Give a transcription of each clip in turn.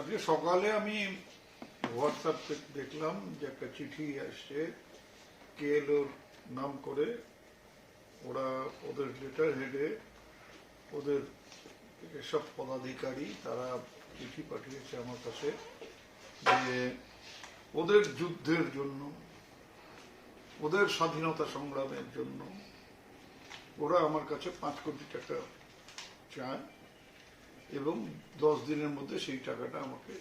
আজকে সকালে আমি হোয়াটসঅ্যাপ দেখলাম যে একটা চিঠি আসছে, কেএলওর নাম করে। ওরা ওদের লেটার হেডে ওদের এসব পদাধিকারী তারা চিঠি পাঠিয়েছে আমার কাছে যে ওদের যুদ্ধের জন্য, ওদের স্বাধীনতা সংগ্রামের জন্য ওরা আমার কাছে পাঁচ কোটি টাকা চায়। এবং দশ দিনের মধ্যে সেই টাকাটা আমাকে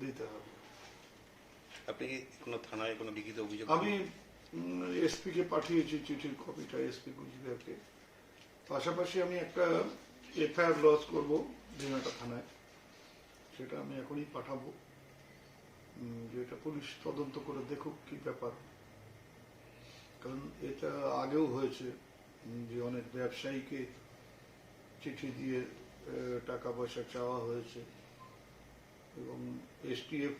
দিতে হবে। আপনি কোনো থানায় কোনো লিখিত অভিযোগ আমি এসপি কে পাঠিয়েছি চিঠির কপিটা এসপি কুচবিহারকে পাশাপাশি আমি একটা এফআইআর লস করব দিনাটা থানায়। সেটা আমি এখনই পাঠাবো। উম, যে এটা পুলিশ তদন্ত করে দেখুক কি ব্যাপার। কারণ এটা আগেও হয়েছে যে অনেক ব্যবসায়ীকে চিঠি দিয়ে টাকা পয়সা চাওয়া হয়েছে। এবং এসটিএফ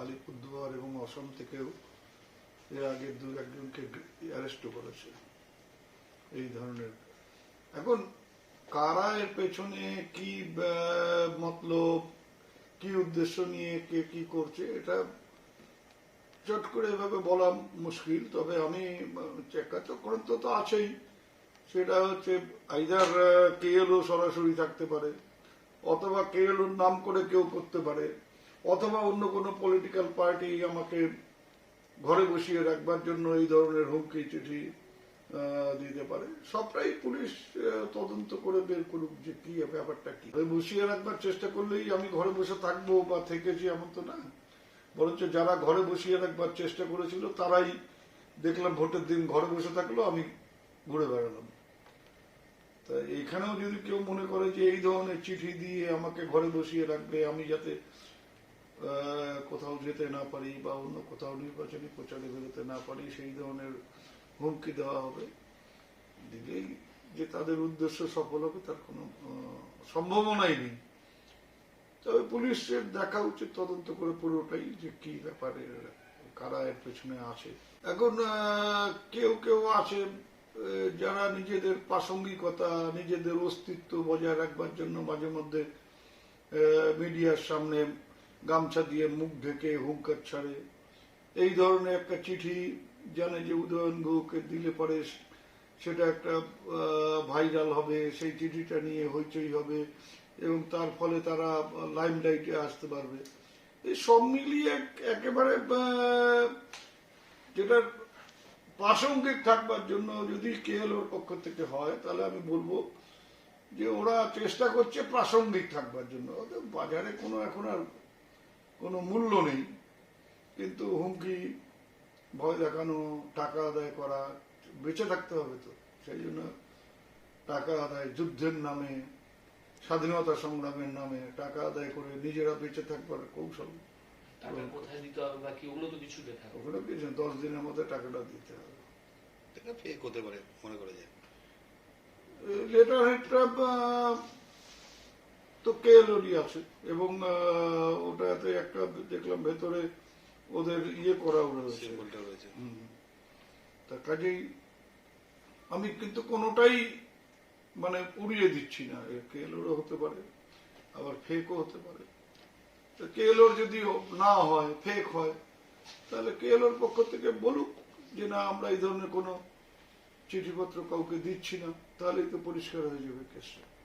আলিপুরদুয়ার এবং অসম থেকেও এর আগে দু, একজনকে অ্যারেস্টও করেছে। এই ধরনের। এখন কারা এর পেছনে কি মতলব, কি উদ্দেশ্য নিয়ে কে কি করছে, এটা চট করে এভাবে বলা মুশকিল। তবে আমি চেকাচক্রান্ত তো আছেই। সেটা হচ্ছে আইদার কেএলও সরাসরি থাকতে পারে, অথবা কেএলওর নাম করে কেউ করতে পারে, অথবা অন্য কোনো পলিটিক্যাল পার্টি আমাকে ঘরে বসিয়ে রাখবার জন্য এই ধরনের হুমকি, চিঠি দিতে পারে। সবটাই পুলিশ তদন্ত করে বের করুক যে কি ব্যাপারটা কি। বসিয়ে রাখবার চেষ্টা করলেই আমি ঘরে বসে থাকব বা থেকেছি এমন তো না। বরঞ্চ যারা ঘরে বসিয়ে রাখবার চেষ্টা করেছিল, তারাই দেখলাম ভোটের দিন ঘরে বসে থাকল, আমি ঘুরে বেড়ালাম। তা এখানেও যদি কেউ মনে করে যে এই ধরনের চিঠি দিয়ে আমাকে ঘরে বসিয়ে রাখবে, আমি যাতে কোথাও যেতে না পারি বা অন্য কোথাও নির্বাচনী প্রচারে বেরোতে না পারি, সেই ধরনের হুমকি দেওয়া হবে, দিলেই যে তাদের উদ্দেশ্য সফল হবে তার কোনো সম্ভাবনাই নেই। তবে পুলিশের দেখা উচিত তদন্ত করে পুরোটাই যে কি ব্যাপারে, কারা এর পেছনে আছে। এখন কেউ কেউ আছে যারা নিজেদের প্রাসঙ্গিকতা, নিজেদের অস্তিত্ব বজায় রাখবার জন্য মাঝে মধ্যে মিডিয়ার সামনে গামছা দিয়ে মুখ ঢেকে হুঙ্কার ছাড়ে। এই ধরনের একটা চিঠি জানে যে উদয়ন গুহকে দিলে পরে সেটা একটা ভাইরাল হবে, সেই চিঠিটা নিয়ে হইচই হবে এবং তার ফলে তারা লাইম লাইটে আসতে পারবে। এই সব মিলিয়ে একেবারে যেটার প্রাসঙ্গিক থাকবার জন্য যদি কেএলওর পক্ষ থেকে হয়, তাহলে আমি বলব যে ওরা চেষ্টা করছে প্রাসঙ্গিক থাকবার জন্য। বাজারে কোনো এখন আর কোনো মূল্য নেই। কিন্তু হুমকি, ভয় দেখানো, টাকা আদায় করা, বেঁচে থাকতে হবে তো। সেই জন্য টাকা আদায় যুদ্ধের নামে, স্বাধীনতা সংগ্রামের নামে টাকা আদায় করে নিজেরা বেঁচে থাকবার কৌশল টাকা কোথায় দিতে হবে বা কি ওগুলো তো কিছু লেখা নেই। কিছু দশ দিনের মধ্যে টাকাটা দিতে হবে। এটা ফেক হতে পারে মনে করে যায়। লেটার হেডটা তো কেএলওরই আছে এবং ওটাতে একটা দেখলাম ভেতরে ওদের ইয়ে করা রয়েছে। তা কাজেই আমি কিন্তু কোনোটাই মানে উড়িয়ে দিচ্ছি না। কেএলওরও হতে পারে আবার ফেকও হতে পারে। কেএলওর যদি না হয় ফেক হয়, তাহলে কেএলওর পক্ষ থেকে বলুক যে না, আমরা এই ধরনের কোনো চিঠিপত্র কাউকে দিচ্ছি না, তাহলেই তো পরিষ্কার হয়ে যাবে কেসটা।